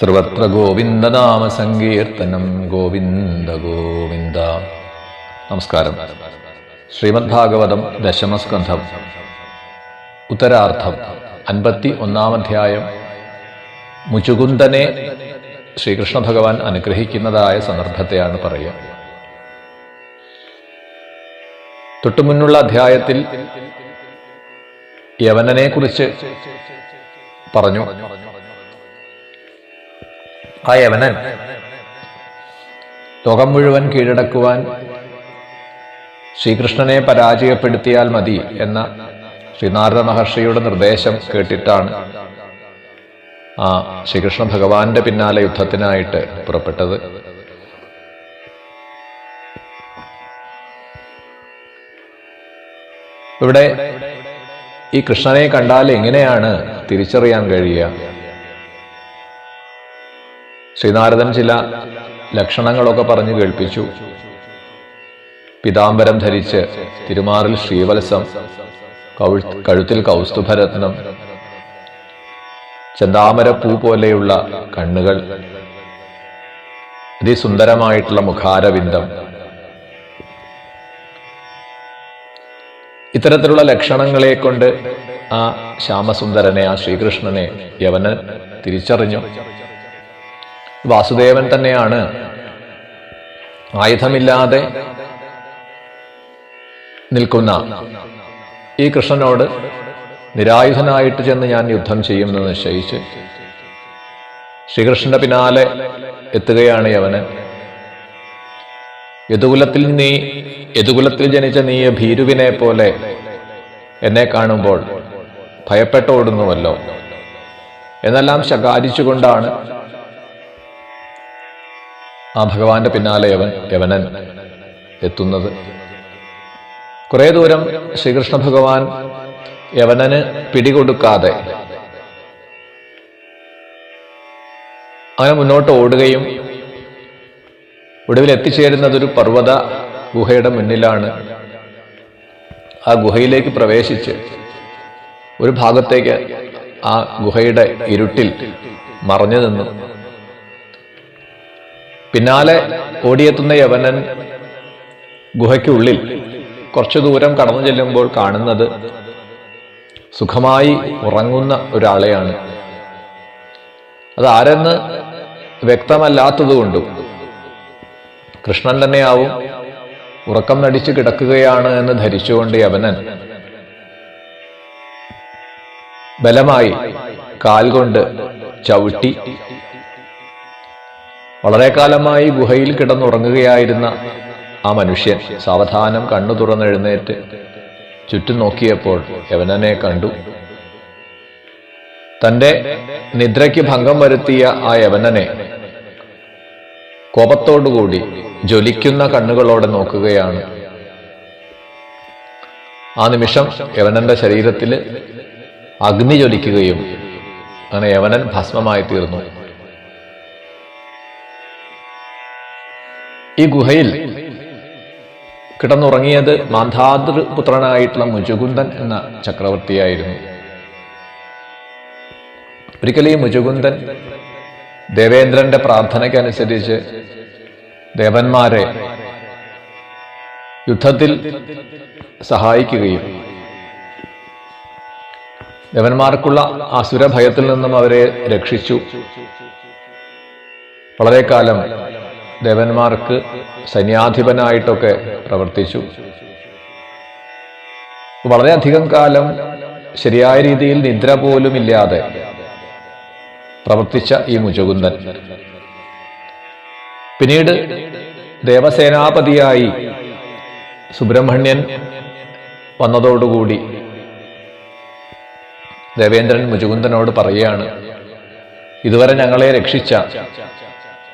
സർവത്ര ഗോവിന്ദനാമ സങ്കീർത്തനം ഗോവിന്ദ ഗോവിന്ദ. നമസ്കാരം. ശ്രീമദ് ഭാഗവതം ദശമസ്കന്ധം. ഉത്തരാർത്ഥം അൻപത്തി ഒന്നാം അധ്യായം. മുചുകുന്ദനെ ശ്രീകൃഷ്ണ ഭഗവാൻ അനുഗ്രഹിക്കുന്നതായ സന്ദർഭത്തെയാണ് പറയുക. തൊട്ടുമുന്നുള്ള അധ്യായത്തിൽ യവനനെ കുറിച്ച് പറഞ്ഞു. ആ യവനൻ ലോകം മുഴുവൻ കീഴടക്കുവാൻ ശ്രീകൃഷ്ണനെ പരാജയപ്പെടുത്തിയാൽ മതി എന്ന ശ്രീനാരദ മഹർഷിയുടെ നിർദ്ദേശം കേട്ടിട്ടാണ് ആ ശ്രീകൃഷ്ണ ഭഗവാന്റെ പിന്നാലെ യുദ്ധത്തിനായിട്ട് പുറപ്പെട്ടത്. ഇവിടെ ഈ കൃഷ്ണനെ കണ്ടാൽ എങ്ങനെയാണ് തിരിച്ചറിയാൻ കഴിയുക? ശ്രീനാരദൻ ചില ലക്ഷണങ്ങളൊക്കെ പറഞ്ഞു കേൾപ്പിച്ചു. പിതാംബരം ധരിച്ച് തിരുമാറിൽ ശ്രീവത്സം കഴുത്തിൽ കൗസ്തുഭരത്നം ചെന്താമര പൂ പോലെയുള്ള കണ്ണുകൾ അതിസുന്ദരമായിട്ടുള്ള മുഖാരവിന്ദം. ഇത്തരത്തിലുള്ള ലക്ഷണങ്ങളെ കൊണ്ട് ആ ശ്യാമസുന്ദരനെ ആ ശ്രീകൃഷ്ണനെ യവനൻ തിരിച്ചറിഞ്ഞു. വാസുദേവൻ തന്നെയാണ്. ആയുധമില്ലാതെ നിൽക്കുന്ന ഈ കൃഷ്ണനോട് നിരായുധനായിട്ട് ചെന്ന് ഞാൻ യുദ്ധം ചെയ്യുമെന്ന് നിശ്ചയിച്ച് ശ്രീകൃഷ്ണന്റെ പിന്നാലെ എത്തുകയാണ് യവനൻ യദുകുലത്തിൽ നീ യദുകുലത്തിൽ ജനിച്ച നീ ഭീരുവിനെ പോലെ എന്നെ കാണുമ്പോൾ ഭയപ്പെട്ടോടുന്നുവല്ലോ എന്നെല്ലാം ശകാരിച്ചുകൊണ്ടാണ് ആ ഭഗവാന്റെ പിന്നാലെ യവൻ യവനൻ എത്തുന്നത്. കുറെ ദൂരം ശ്രീകൃഷ്ണ ഭഗവാൻ യവനന് പിടികൊടുക്കാതെ അങ്ങനെ മുന്നോട്ട് ഓടുകയും ഒടുവിൽ എത്തിച്ചേരുന്നത് ഒരു പർവത ഗുഹയുടെ മുന്നിലാണ്. ആ ഗുഹയിലേക്ക് പ്രവേശിച്ച് ഒരു ഭാഗത്തേക്ക് ആ ഗുഹയുടെ ഇരുട്ടിൽ മറഞ്ഞു നിന്നു. പിന്നാലെ ഓടിയെത്തുന്ന യവനൻ ഗുഹയ്ക്കുള്ളിൽ കുറച്ചു ദൂരം കടന്നു ചെല്ലുമ്പോൾ കാണുന്നത് സുഖമായി ഉറങ്ങുന്ന ഒരാളെയാണ്. അതാരെന്ന് വ്യക്തമല്ലാത്തതുകൊണ്ടും കൃഷ്ണൻ തന്നെയാവും ഉറക്കം നടിച്ചു കിടക്കുകയാണ് എന്ന് ധരിച്ചുകൊണ്ട് യവനൻ ബലമായി കാൽ കൊണ്ട് ചവിട്ടി വളരെ കാലമായി ഗുഹയിൽ കിടന്നുറങ്ങുകയായിരുന്ന ആ മനുഷ്യൻ സാവധാനം കണ്ണു തുറന്നെഴുന്നേറ്റ് ചുറ്റും നോക്കിയപ്പോൾ യവനനെ കണ്ടു. തന്റെ നിദ്രയ്ക്ക് ഭംഗം വരുത്തിയ ആ യവനനെ കോപത്തോടുകൂടി ജ്വലിക്കുന്ന കണ്ണുകളോടെ നോക്കുകയാണ്. ആ നിമിഷം യവനന്റെ ശരീരത്തിൽ അഗ്നി ജ്വലിക്കുകയും അങ്ങനെ യവനൻ ഭസ്മമായി തീർന്നു ഈ ഗുഹയിൽ കിടന്നുറങ്ങിയത് മാന്ധാതൃപുത്രനായിട്ടുള്ള മുജുകുന്ദൻ എന്ന ചക്രവർത്തിയായിരുന്നു. ഒരിക്കലും ഈ മുജുകുന്ദൻ ദേവേന്ദ്രന്റെ പ്രാർത്ഥനയ്ക്കനുസരിച്ച് ദേവന്മാരെ യുദ്ധത്തിൽ സഹായിക്കുകയും ദേവന്മാർക്കുള്ള അസുരഭയത്തിൽ നിന്നും അവരെ രക്ഷിച്ചു. വളരെ കാലം ദേവന്മാർക്ക് സൈന്യാധിപനായിട്ടൊക്കെ പ്രവർത്തിച്ചു. വളരെയധികം കാലം ശരിയായ രീതിയിൽ നിദ്ര പോലും ഇല്ലാതെ പ്രവർത്തിച്ച ഈ മുജകുന്ദൻ. പിന്നീട് ദേവസേനാപതിയായി സുബ്രഹ്മണ്യൻ വന്നതോടുകൂടി ദേവേന്ദ്രൻ മുജുകുന്ദനോട് പറയുകയാണ് ഇതുവരെ ഞങ്ങളെ രക്ഷിച്ച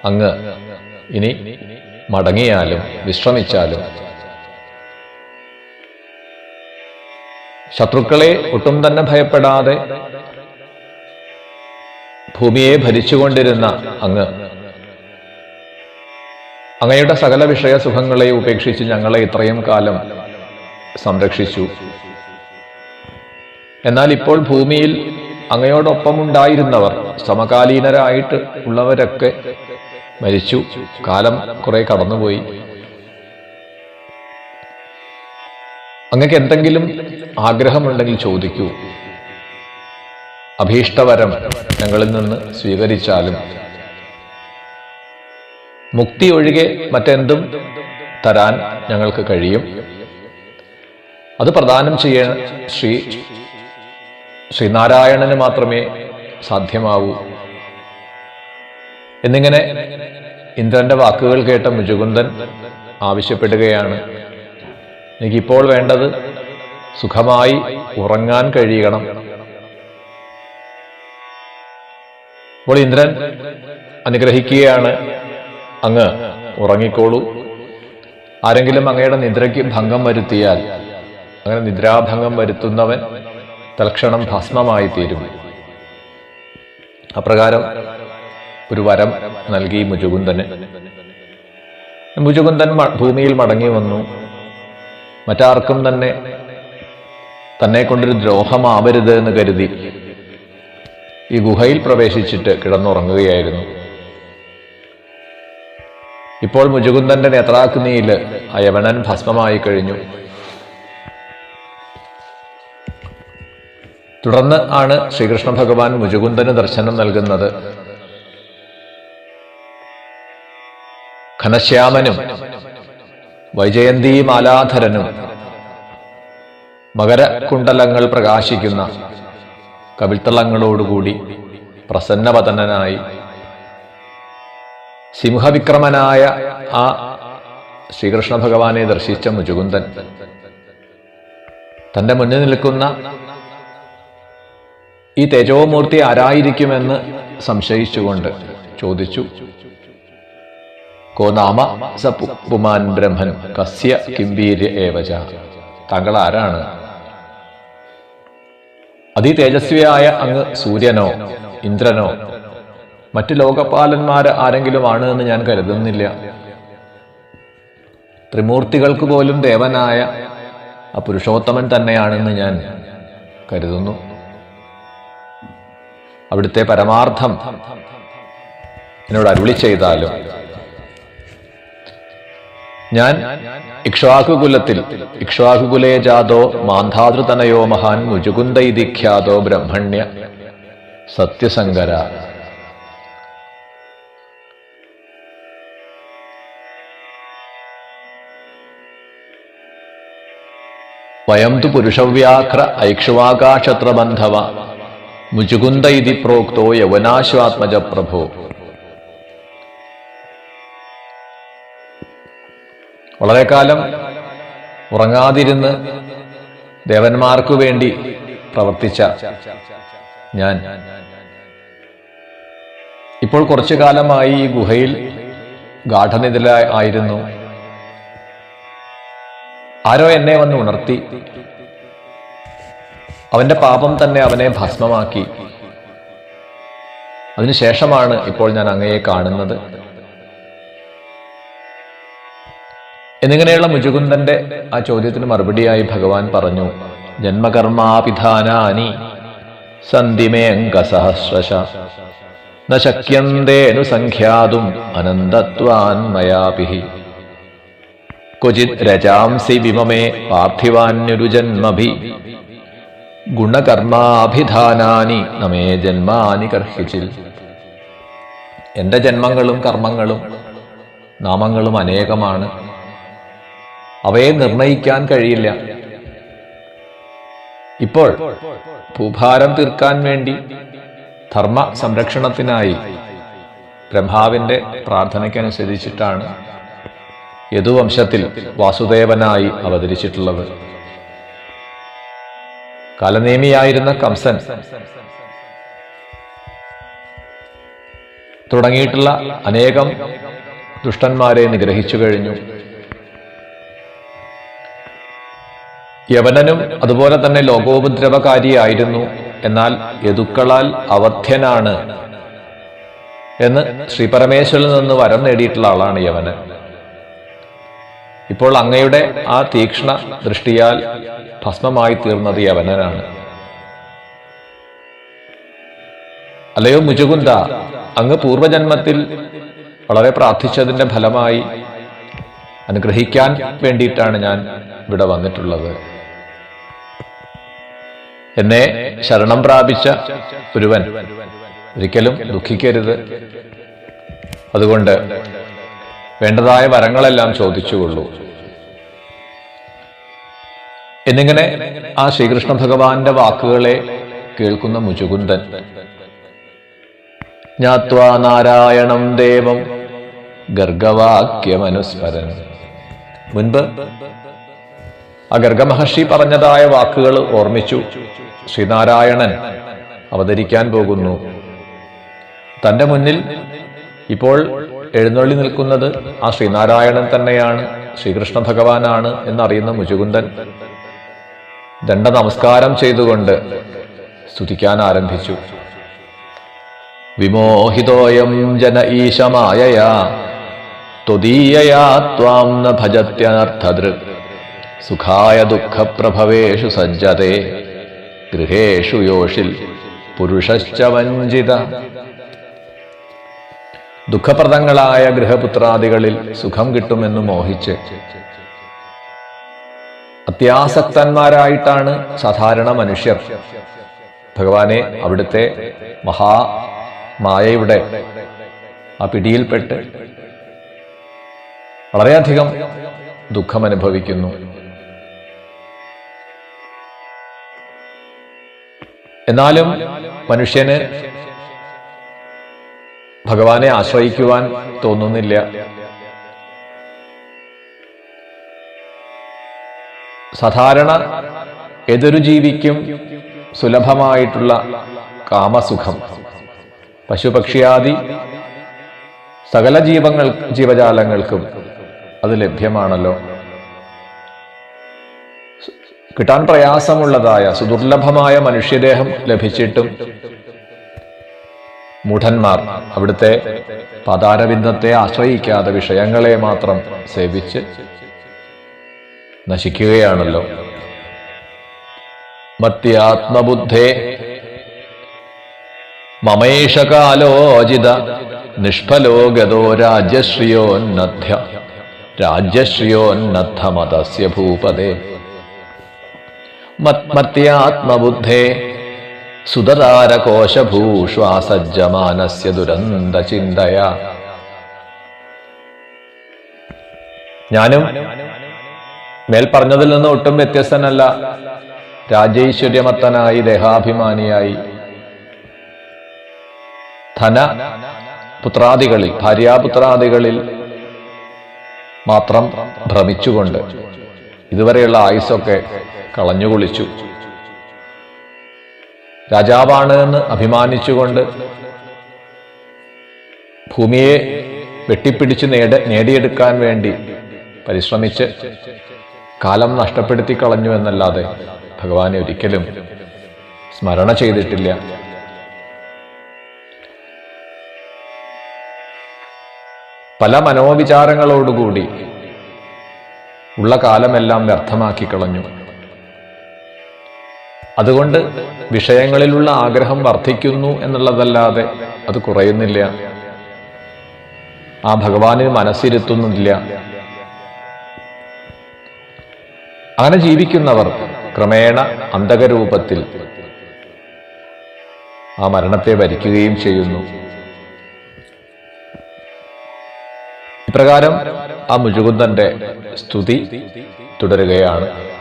അങ്ങ് ഇനി മടങ്ങിയാലും വിശ്രമിച്ചാലും. ശത്രുക്കളെ ഒട്ടും തന്നെ ഭയപ്പെടാതെ ഭൂമിയെ ഭരിച്ചുകൊണ്ടിരുന്ന അങ്ങ്. അങ്ങയുടെ സകല വിഷയ സുഖങ്ങളെ ഉപേക്ഷിച്ച് ഞങ്ങളെ ഇത്രയും കാലം സംരക്ഷിച്ചു. എന്നാൽ ഇപ്പോൾ ഭൂമിയിൽ അങ്ങയോടൊപ്പം ഉണ്ടായിരുന്നവർ സമകാലീനരായിട്ട് ഉള്ളവരൊക്കെ മരിച്ചു. കാലം കുറെ കടന്നുപോയി. അങ്ങക്ക് എന്തെങ്കിലും ആഗ്രഹമുണ്ടെങ്കിൽ ചോദിക്കൂ. അഭീഷ്ടവരം ഞങ്ങളിൽ നിന്ന് സ്വീകരിച്ചാലും. മുക്തി ഒഴികെ മറ്റെന്തും തരാൻ ഞങ്ങൾക്ക് കഴിയും. അത് പ്രദാനം ചെയ്യാൻ ശ്രീ ശ്രീനാരായണന് മാത്രമേ സാധ്യമാവൂ. എന്നിങ്ങനെ ഇന്ദ്രന്റെ വാക്കുകൾ കേട്ട മുജുകുന്ദൻ ആവശ്യപ്പെടുകയാണ്. എനിക്കിപ്പോൾ വേണ്ടത് സുഖമായി ഉറങ്ങാൻ കഴിയണം. അപ്പോൾ ഇന്ദ്രൻ അനുഗ്രഹിക്കുകയാണ്. അങ്ങ് ഉറങ്ങിക്കോളൂ. ആരെങ്കിലും അങ്ങയുടെ നിദ്രയ്ക്ക് ഭംഗം വരുത്തിയാൽ അങ്ങനെ നിദ്രാഭംഗം വരുത്തുന്നവൻ തൽക്ഷണം ഭസ്മമായി തീരും അപ്രകാരം ഒരു വരം നൽകി മുജുകുന്ദന്. മുജുകുന്ദൻ ഭൂമിയിൽ മടങ്ങി വന്നു. മറ്റാർക്കും തന്നെ തന്നെ കൊണ്ടൊരു ദ്രോഹമാവരുത് എന്ന് കരുതി. ഈ ഗുഹയിൽ പ്രവേശിച്ചിട്ട് കിടന്നുറങ്ങുകയായിരുന്നു. ഇപ്പോൾ മുജുകുന്ദന്റെ നേത്രാഗ്നിയിൽ ആ യവനൻ ഭസ്മമായി കഴിഞ്ഞു. തുടർന്ന് ആണ് ശ്രീകൃഷ്ണ ഭഗവാൻ മുജുകുന്ദന് ദർശനം നൽകുന്നത്. ഘനശ്യാമനും വൈജയന്തി മാലാധരനും മകരകുണ്ടലങ്ങൾ പ്രകാശിക്കുന്ന കവിൾത്തളങ്ങളോടുകൂടി പ്രസന്നവതനായി സിംഹവിക്രമനായ ആ ശ്രീകൃഷ്ണ ഭഗവാനെ ദർശിച്ച മുജുകുന്ദൻ. തന്റെ മുന്നിൽ നിൽക്കുന്ന ഈ തേജോമൂർത്തി ആരായിരിക്കുമെന്ന് സംശയിച്ചുകൊണ്ട് ചോദിച്ചു. കോ നാമ സ ബ്രഹ്മൻ കസ്യ കിംബീര്യ ഏവച താങ്കൾ ആരാണ് അതിതേജസ്വിയായ അങ്ങ് സൂര്യനോ ഇന്ദ്രനോ മറ്റു ലോകപാലന്മാർ ആരെങ്കിലും ആണ് എന്ന് ഞാൻ കരുതുന്നില്ല. ത്രിമൂർത്തികൾക്ക് പോലും ദേവനായ ആ പുരുഷോത്തമൻ തന്നെയാണെന്ന് ഞാൻ കരുതുന്നു. അവിടുത്തെ പരമാർത്ഥം എന്നോട് അരുളി ചെയ്താലും ഞാൻ ഇക്ഷ്വാകുകുലത്തിൽ ഇക്ഷ്വാകുകുലേ ജാതോ മാന്ധാതൃതനയോ മഹാൻ മുജുകുന്ദ ഇതി ഖ്യാതോ ബ്രഹ്മണ്യ സത്യസങ്കര വയം തു പുരുഷവ്യാഘ്ര ഐക്ഷ്വാകാക്ഷത്രബന്ധവ മുജുകുന്ദ ഇതി പ്രോക്തോ യവനാശ്വാത്മജ പ്രഭോ വളരെ കാലം ഉറങ്ങാതിരുന്ന് ദേവന്മാർക്കു വേണ്ടി പ്രവർത്തിച്ച ഞാൻ. ഇപ്പോൾ കുറച്ചു കാലമായി ഈ ഗുഹയിൽ ഗാഠനിതല ആയിരുന്നു. ആരോ എന്നെ വന്ന് ഉണർത്തി. അവന്റെ പാപം തന്നെ അവനെ ഭസ്മമാക്കി. അതിനുശേഷമാണ് ഇപ്പോൾ ഞാൻ അങ്ങയെ കാണുന്നത്. എന്നിങ്ങനെയുള്ള മുജുകുന്ദന്റെ ആ ചോദ്യത്തിന് മറുപടിയായി ഭഗവാൻ പറഞ്ഞു ജന്മകർമാപിധാനാനി സന്ധിമേങ്കസഹസ്രശ നശക്യന്തേനുസംഖ്യാതും ശക്യന്തേനുസംഖ്യാതും അനന്തത്വാൻ മയാപിഹി ക്വചിത് രജാംസി വിമമേ പാർത്ഥിവാന്യുരുജന്മഭി. ഗുണകർമാഭിധാനാനി നമേ ജന്മാനി കർഹിച്ചിൽ. എന്റെ ജന്മങ്ങളും കർമ്മങ്ങളും നാമങ്ങളും അനേകമാണ്. അവയെ നിർണയിക്കാൻ കഴിയില്ല. ഇപ്പോൾ ഭൂഭാരം തീർക്കാൻ വേണ്ടി ധർമ്മ സംരക്ഷണത്തിനായി ബ്രഹ്മാവിന്റെ പ്രാർത്ഥനയ്ക്കനുസരിച്ചിട്ടാണ് യദുവംശത്തിൽ വാസുദേവനായി അവതരിച്ചിട്ടുള്ളത്. കാലനേമിയായിരുന്ന കംസൻ തുടങ്ങിയിട്ടുള്ള അനേകം ദുഷ്ടന്മാരെ നിഗ്രഹിച്ചു കഴിഞ്ഞു. യവനനും അതുപോലെ തന്നെ ലോകോപദ്രവകാരിയായിരുന്നു. എന്നാൽ യദുക്കളാൽ അവധ്യനാണ് എന്ന് ശ്രീ പരമേശ്വരിൽ നിന്ന് വരം നേടിയിട്ടുള്ള ആളാണ് യവനൻ. ഇപ്പോൾ അങ്ങയുടെ ആ തീക്ഷ്ണ ദൃഷ്ടിയാൽ ഭസ്മമായി തീർന്നത് യവനനാണ്. അല്ലയോ മുജുകുന്ദ അങ്ങ് പൂർവജന്മത്തിൽ വളരെ പ്രാർത്ഥിച്ചതിന്റെ ഫലമായി അനുഗ്രഹിക്കാൻ വേണ്ടിയിട്ടാണ് ഞാൻ ഇവിടെ വന്നിട്ടുള്ളത്. എന്നെ ശരണം പ്രാപിച്ച ഒരുവൻ. ഒരിക്കലും ദുഃഖിക്കരുത്. അതുകൊണ്ട് വേണ്ടതായ വരങ്ങളെല്ലാം ചോദിച്ചുകൊള്ളൂ. എന്നിങ്ങനെ ആ ശ്രീകൃഷ്ണ ഭഗവാന്റെ വാക്കുകളെ കേൾക്കുന്ന മുചുകുന്ദൻ ജ്ഞാത്വാ നാരായണം ദേവം ഗർഗവാക്യമനുസ്മരൻ. മുൻപ് ആ ഗർഗമഹർഷി പറഞ്ഞതായ വാക്കുകൾ ഓർമ്മിച്ചു. ശ്രീനാരായണൻ അവതരിക്കാൻ പോകുന്നു. തന്റെ മുന്നിൽ ഇപ്പോൾ എഴുന്നള്ളി നിൽക്കുന്നത് ആ ശ്രീനാരായണൻ തന്നെയാണ് ശ്രീകൃഷ്ണ ഭഗവാനാണ് എന്നറിയുന്ന മുചുകുന്ദൻ ദണ്ഡ നമസ്കാരം ചെയ്തുകൊണ്ട് സ്തുതിക്കാൻ ആരംഭിച്ചു. വിമോഹിതോയം ജന ഈശമായയാ ത്വദീയയാ ത്വാം ന ഭജത്യനർത്ഥദൃക് സുഖായ ദുഃഖപ്രഭവേഷു സജ്ജതേ. ഗൃഹേഷു യോഷിൽ പുരുഷശ്ച വഞ്ചിത. ദുഃഖപ്രദങ്ങളായ ഗൃഹപുത്രാദികളിൽ സുഖം കിട്ടുമെന്ന് മോഹിച്ച് അത്യാസക്തന്മാരായിട്ടാണ് സാധാരണ മനുഷ്യർ. ഭഗവാനെ അവിടുത്തെ മഹാ മായയുടെ ആ പിടിയിൽപ്പെട്ട് വളരെയധികം ദുഃഖം എന്നാലും മനുഷ്യന് ഭഗവാനെ ആശ്രയിക്കുവാൻ തോന്നുന്നില്ല. സാധാരണ ഏതൊരു ജീവിക്കും സുലഭമായിട്ടുള്ള കാമസുഖം. പശുപക്ഷിയാദി സകല ജീവങ്ങൾ ജീവജാലങ്ങൾക്കും അത് ലഭ്യമാണല്ലോ. കിട്ടാൻ പ്രയാസമുള്ളതായ സുദുർലഭമായ മനുഷ്യദേഹം ലഭിച്ചിട്ടും മുഠന്മാർ അവിടുത്തെ പതാരബിന്ദത്തെ ആശ്രയിക്കാതെ വിഷയങ്ങളെ മാത്രം സേവിച്ച് നശിക്കുകയാണല്ലോ. മത്യാത്മബുദ്ധേ മമേഷകാലോചിത നിഷ്ഫലോ ഗതോ രാജ്യശ്രിയോന്നധ്യ രാജ്യശ്രിയോന്നദ്ധ മതസ്യ ഭൂപതേ മത്മത്യാത്മബുദ്ധേ. സുതതാരകോശഭൂഷ്വാസജ്ജമാനസ്യ ദുരന്തചിന്തയ. ഞാനും മേൽ പറഞ്ഞതിൽ നിന്ന് ഒട്ടും വ്യത്യസ്തനല്ല. രാജൈശ്വര്യമത്തനായി ദേഹാഭിമാനിയായി. ധന പുത്രാദികളിൽ ഭാര്യാപുത്രാദികളിൽ മാത്രം ഭ്രമിച്ചുകൊണ്ട് ഇതുവരെയുള്ള ആയുസ്സൊക്കെ കളഞ്ഞുകുളിച്ചു രാജാവാണ് എന്ന് അഭിമാനിച്ചുകൊണ്ട് ഭൂമിയെ വെട്ടിപ്പിടിച്ച് നേട നേടിയെടുക്കാൻ വേണ്ടി പരിശ്രമിച്ച് കാലം നഷ്ടപ്പെടുത്തി കളഞ്ഞു എന്നല്ലാതെ ഭഗവാനെ ഒരിക്കലും സ്മരണ ചെയ്തിട്ടില്ല. പല മനോവിചാരങ്ങളോടുകൂടി ഉള്ള കാലമെല്ലാം വ്യർത്ഥമാക്കി കളഞ്ഞു. അതുകൊണ്ട് വിഷയങ്ങളിലുള്ള ആഗ്രഹം വർദ്ധിക്കുന്നു എന്നുള്ളതല്ലാതെ അത് കുറയുന്നില്ല. ആ ഭഗവാന് മനസ്സിരുത്തുന്നില്ല. അങ്ങനെ ജീവിക്കുന്നവർ ക്രമേണ അന്ധകരൂപത്തിൽ ആ മരണത്തെ വരിക്കുകയും ചെയ്യുന്നു. ഇപ്രകാരം ആ മുജുകുന്ദന്റെ സ്തുതി തുടരുകയാണ്.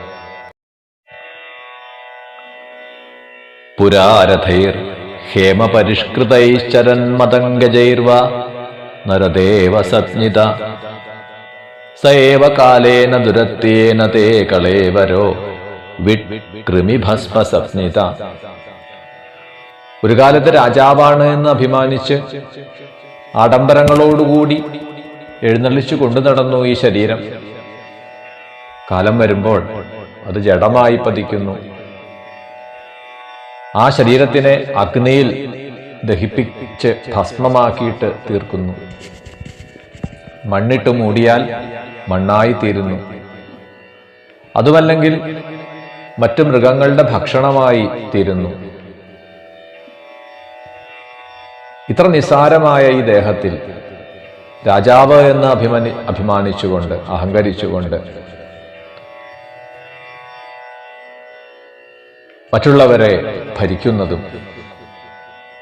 പുരാരഥൈർ ഹേമപരിഷ്കൃതൈശ്ചരന്മതംഗജൈർവ നരദേവ സജ്ഞിത. സേവ കാലേന ദുരത്യേന തേ കളേവരോ വികൃമിഭസ്മസപ്നിത ഒരു കാലത്ത് രാജാവാണ് എന്ന് അഭിമാനിച്ച് ആഡംബരങ്ങളോടുകൂടി എഴുന്നള്ളിച്ചു കൊണ്ടു നടന്നു ഈ ശരീരം. കാലം വരുമ്പോൾ അത് ജഡമായി പതിക്കുന്നു. ആ ശരീരത്തിനെ അഗ്നിയിൽ ദഹിപ്പിച്ച് ഭസ്മമാക്കിയിട്ട് തീർക്കുന്നു. മണ്ണിട്ട് മൂടിയാൽ മണ്ണായി തീരുന്നു അതുമല്ലെങ്കിൽ മറ്റു മൃഗങ്ങളുടെ ഭക്ഷണമായി തീരുന്നു. ഇത്ര നിസ്സാരമായ ഈ ദേഹത്തിൽ രാജാവ് എന്ന് അഭിമാനി അഭിമാനിച്ചുകൊണ്ട് അഹങ്കരിച്ചുകൊണ്ട് മറ്റുള്ളവരെ ഭരിക്കുന്നതും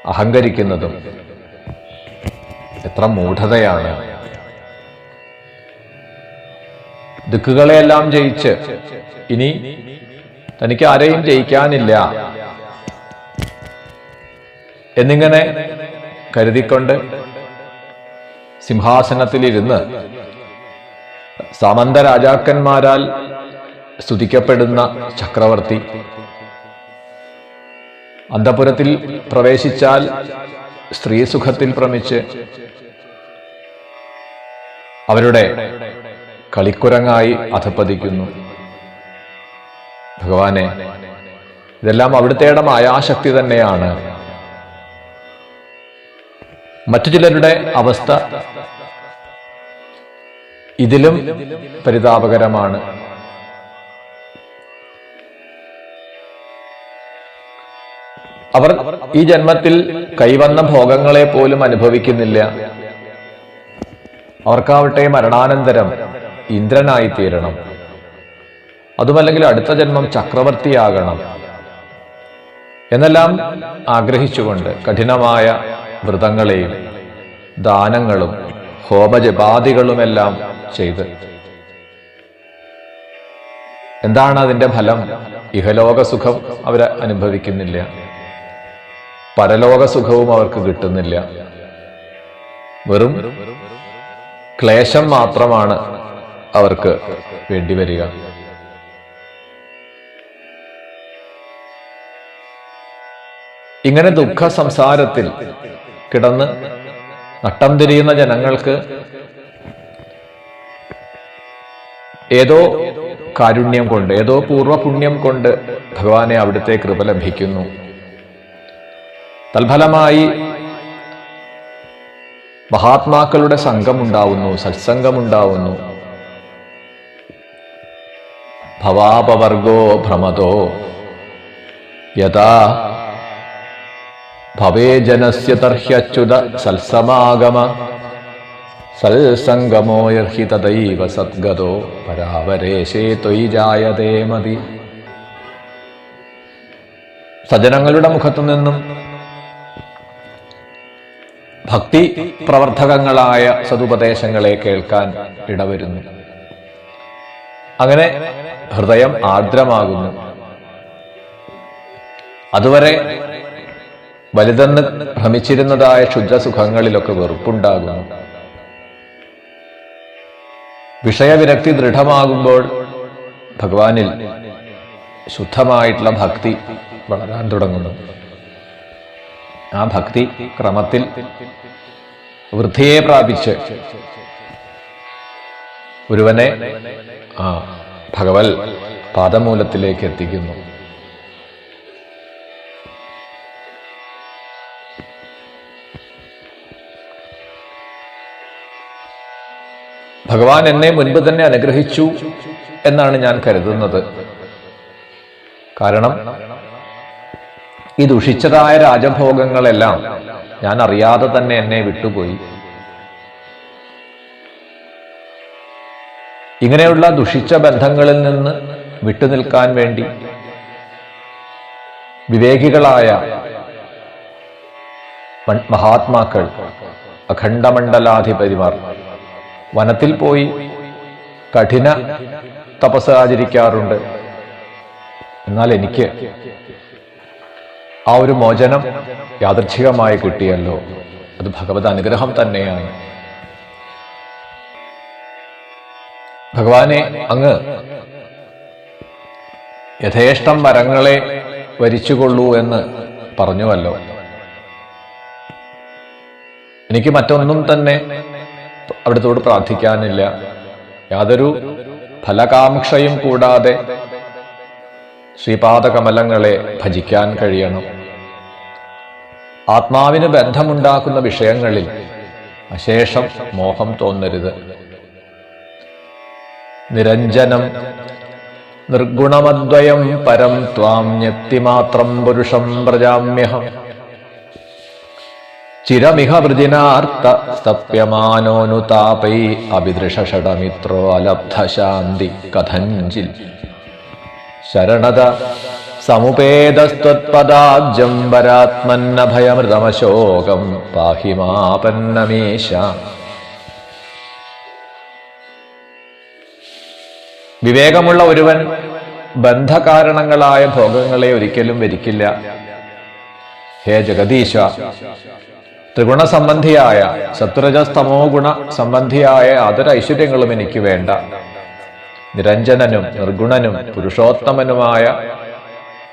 അഹങ്കരിക്കുന്നതും എത്ര മൂഢതയാണ്. ദിക്കുകളെയെല്ലാം ജയിച്ച് ഇനി തനിക്ക് ആരെയും ജയിക്കാനില്ല എന്നിങ്ങനെ കരുതിക്കൊണ്ട് സിംഹാസനത്തിലിരുന്ന് സാമന്ത രാജാക്കന്മാരാൽ സ്തുതിക്കപ്പെടുന്ന ചക്രവർത്തി അന്തപുരത്തിൽ പ്രവേശിച്ചാൽ സ്ത്രീ സുഖത്തിൽ ഭ്രമിച്ച് അവരുടെ കളിക്കുരങ്ങായി അധപ്പതിക്കുന്നു. ഭഗവാനെ ഇതെല്ലാം അവിടുത്തെയുടെ മായാശക്തി തന്നെയാണ്. മറ്റു ചിലരുടെ അവസ്ഥ ഇതിലും പരിതാപകരമാണ്. അവർ ഈ ജന്മത്തിൽ കൈവന്ന ഭോഗങ്ങളെ പോലും അനുഭവിക്കുന്നില്ല. അവർക്കാവട്ടെ മരണാനന്തരം ഇന്ദ്രനായി തീരണം. അതുമല്ലെങ്കിൽ അടുത്ത ജന്മം ചക്രവർത്തിയാകണം. എന്നെല്ലാം ആഗ്രഹിച്ചുകൊണ്ട് കഠിനമായ വ്രതങ്ങളെയും ദാനങ്ങളും ഹോമജപാദികളുമെല്ലാം ചെയ്ത്. എന്താണ് അതിന്റെ ഫലം? ഇഹലോക സുഖം അവർ അനുഭവിക്കുന്നില്ല. പരലോക സുഖവും അവർക്ക് കിട്ടുന്നില്ല. വെറും ക്ലേശം മാത്രമാണ് അവർക്ക് വേണ്ടിവരിക ഇങ്ങനെ ദുഃഖ സംസാരത്തിൽ കിടന്ന് നട്ടം തിരിയുന്ന ജനങ്ങൾക്ക് ഏതോ കാരുണ്യം കൊണ്ട് ഏതോ പൂർവപുണ്യം കൊണ്ട് ഭഗവാനെ അവിടുത്തെ കൃപ ലഭിക്കുന്നു. തൽഫലമായി മഹാത്മാക്കളുടെ സംഘമുണ്ടാവുന്നു സത്സംഗമുണ്ടാവുന്നു. ഭവാപവർഗോ ഭ്രമതോ യഥാ ഭവേ ജനസ്യ തർഹ്യച്യുത സത്സമാഗമ സത്സംഗമോ യർഹി തദൈവ സദ്ഗതോ പരാവരേശേ ത്വയി ജായതേ മതി. സജനങ്ങളുടെ മുഖത്തു നിന്നും ഭക്തി പ്രവർത്തകങ്ങളായ സതുപദേശങ്ങളെ കേൾക്കാൻ ഇടവരുന്നു. അങ്ങനെ ഹൃദയം ആർദ്രമാകുന്നു. അതുവരെ വലുതെന്ന് ഭ്രമിച്ചിരുന്നതായ ക്ഷുദ്രസുഖങ്ങളിലൊക്കെ വെറുപ്പുണ്ടാകുന്നു. വിഷയവിരക്തി ദൃഢമാകുമ്പോൾ ഭഗവാനിൽ ശുദ്ധമായിട്ടുള്ള ഭക്തി വളരാൻ തുടങ്ങുന്നു. ആ ഭക്തി ക്രമത്തിൽ വൃദ്ധിയെ പ്രാപിച്ച് ഒരുവനെ ആ ഭഗവൽ പാദമൂലത്തിലേക്ക് എത്തിക്കുന്നു. ഭഗവാൻ എന്നെ മുൻപ് തന്നെ അനുഗ്രഹിച്ചു എന്നാണ് ഞാൻ കരുതുന്നത്. കാരണം ഈ ദുഷിച്ചതായ രാജഭോഗങ്ങളെല്ലാം ഞാൻ അറിയാതെ തന്നെ എന്നെ വിട്ടുപോയി. ഇങ്ങനെയുള്ള ദുഷിച്ച ബന്ധങ്ങളിൽ നിന്ന് വിട്ടുനിൽക്കാൻ വേണ്ടി വിവേകികളായ മഹാത്മാക്കൾ അഖണ്ഡമണ്ഡലാധിപതിമാർ വനത്തിൽ പോയി കഠിന തപസ് ആചരിക്കാറുണ്ട്. എന്നാൽ എനിക്ക് ആ ഒരു മോചനം യാദൃച്ഛികമായി കിട്ടിയല്ലോ. അത് ഭഗവത് അനുഗ്രഹം തന്നെയാണ്. ഭഗവാനെ അങ്ങ് യഥേഷ്ടം വരങ്ങളെ വരിച്ചുകൊള്ളൂ എന്ന് പറഞ്ഞുവല്ലോ. എനിക്ക് മറ്റൊന്നും തന്നെ അവിടുത്തോട് പ്രാർത്ഥിക്കാനില്ല. യാതൊരു ഫലകാംക്ഷയും കൂടാതെ ശ്രീപാദകമലങ്ങളെ ഭജിക്കാൻ കഴിയണം. ആത്മാവിന് ബന്ധമുണ്ടാക്കുന്ന വിഷയങ്ങളിൽ അശേഷം മോഹം തോന്നരുത്. നിരഞ്ജനം നിർഗുണമദ്വയം പരം ത്വാം ഞക്തിമാത്രം പുരുഷം പ്രജാമ്യഹം ചിരമിഹ വൃജിനാർത്ഥ സ്തപ്യമാനോനുതാപൈ അഭിദൃഷഷടമിത്രോ അലബ്ധശാന്തി കഥഞ്ചിൽ ശരണത. സമുപേതസ്ത്വത്പദാജംബരാത്മന്നഭയമൃതമശോകം പാഹി മാപന്നമേശ വിവേകമുള്ള ഒരുവൻ ബന്ധകാരണങ്ങളായ ഭോഗങ്ങളെ ഒരിക്കലും വരിക്കില്ല. ഹേ ജഗദീശ ത്രിഗുണ സംബന്ധിയായ സത്വരജസ്തമോ ഗുണ സംബന്ധിയായ അതൊരു ഐശ്വര്യങ്ങളും എനിക്ക് വേണ്ട. നിരഞ്ജനനും നിർഗുണനും പുരുഷോത്തമനുമായ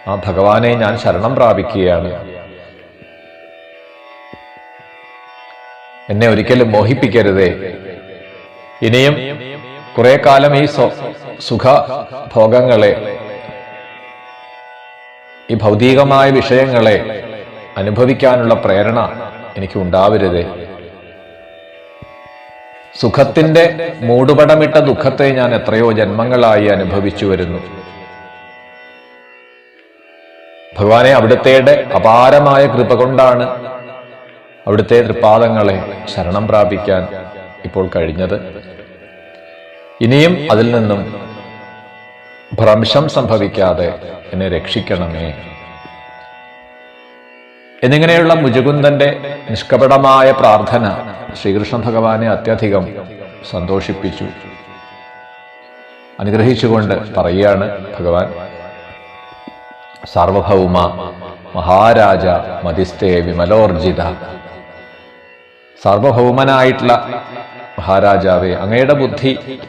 ആ ഭഗവാനെ ഞാൻ ശരണം പ്രാപിക്കുകയാണ്. എന്നെ ഒരിക്കലും മോഹിപ്പിക്കരുതേ. ഇനിയും കുറെ കാലം ഈ സുഖ ഭോഗങ്ങളെ ഈ ഭൗതികമായ വിഷയങ്ങളെ അനുഭവിക്കാനുള്ള പ്രേരണ എനിക്ക് ഉണ്ടാവരുതേ. സുഖത്തിന്റെ മൂടുപടമിട്ട ദുഃഖത്തെ ഞാൻ എത്രയോ ജന്മങ്ങളായി അനുഭവിച്ചു വരുന്നു. ഭഗവാനെ അവിടുത്തെ അപാരമായ കൃപ കൊണ്ടാണ് അവിടുത്തെ തൃപ്പാദങ്ങളെ ശരണം പ്രാപിക്കാൻ ഇപ്പോൾ കഴിഞ്ഞത്. ഇനിയും അതിൽ നിന്നും ഭ്രംശം സംഭവിക്കാതെ എന്നെ രക്ഷിക്കണമേ. എന്നിങ്ങനെയുള്ള മുജുകുന്ദന്റെ നിഷ്കപടമായ പ്രാർത്ഥന ശ്രീകൃഷ്ണ ഭഗവാനെ അത്യധികം സന്തോഷിപ്പിച്ചു. അനുഗ്രഹിച്ചുകൊണ്ട് പറയുകയാണ് ഭഗവാൻ സാർവഭൗമ മഹാരാജ മതിസ്ഥേ വിമലോർജിത. സാർവഭൗമനായിട്ടുള്ള മഹാരാജാവേ അങ്ങയുടെ ബുദ്ധി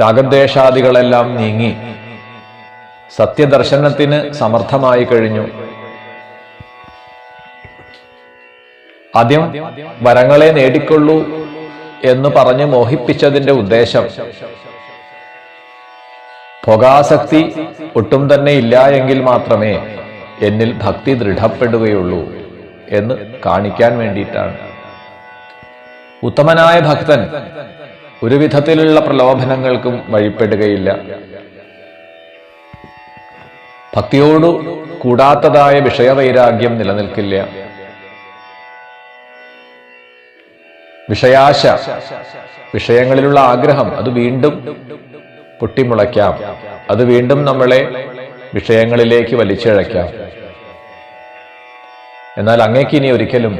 രാഗദ്വേഷാദികളെല്ലാം നീങ്ങി. സത്യദർശനത്തിന് സമർത്ഥമായി കഴിഞ്ഞു. ആദ്യം വരങ്ങളെ നേടിക്കൊള്ളൂ എന്ന് പറഞ്ഞ് മോഹിപ്പിച്ചതിന്റെ ഉദ്ദേശം. ഭോഗാസക്തി ഒട്ടും തന്നെ ഇല്ല എങ്കിൽ മാത്രമേ എന്നിൽ ഭക്തി ദൃഢപ്പെടുകയുള്ളൂ എന്ന് കാണിക്കാൻ വേണ്ടിയിട്ടാണ്. ഉത്തമനായ ഭക്തൻ ഒരു വിധത്തിലുള്ള പ്രലോഭനങ്ങൾക്കും വഴിപ്പെടുകയില്ല. ഭക്തിയോടു കൂടാത്തതായ വിഷയവൈരാഗ്യം നിലനിൽക്കില്ല. വിഷയാശ വിഷയങ്ങളിലുള്ള ആഗ്രഹം അത് വീണ്ടും പൊട്ടിമുളയ്ക്കാം. അത് വീണ്ടും നമ്മളെ വിഷയങ്ങളിലേക്ക് വലിച്ചിഴയ്ക്കാം. എന്നാൽ അങ്ങേക്ക് ഇനി ഒരിക്കലും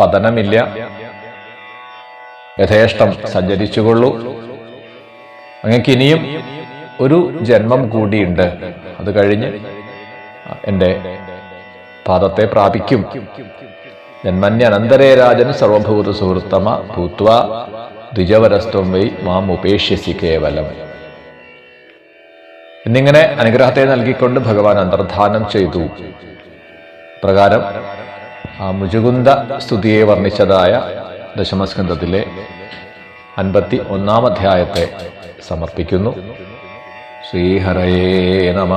പതനമില്ല. യഥേഷ്ടം സഞ്ചരിച്ചുകൊള്ളൂ. അങ്ങക്ക് ഇനിയും ഒരു ജന്മം കൂടിയുണ്ട്. അത് കഴിഞ്ഞ് എന്റെ പാദത്തെ പ്രാപിക്കും. ജന്മന്യനന്തരേ രാജൻ സർവഭൂത സുഹൃത്തമ ഭൂത്വ ദ്വിജവരസ്ത്വം വൈ മാം ഉപേക്ഷ്യസി കേവലം. എന്നിങ്ങനെ അനുഗ്രഹത്തെ നൽകിക്കൊണ്ട് ഭഗവാൻ അന്തർധാനം ചെയ്തു. പ്രകാരം ആ മുജുകുന്ദ സ്തുതിയെ വർണിച്ചതായ ദശമസ്കന്ധത്തിലെ അൻപത്തി ഒന്നാം അധ്യായത്തെ സമർപ്പിക്കുന്നു. ശ്രീഹരയേ നമ.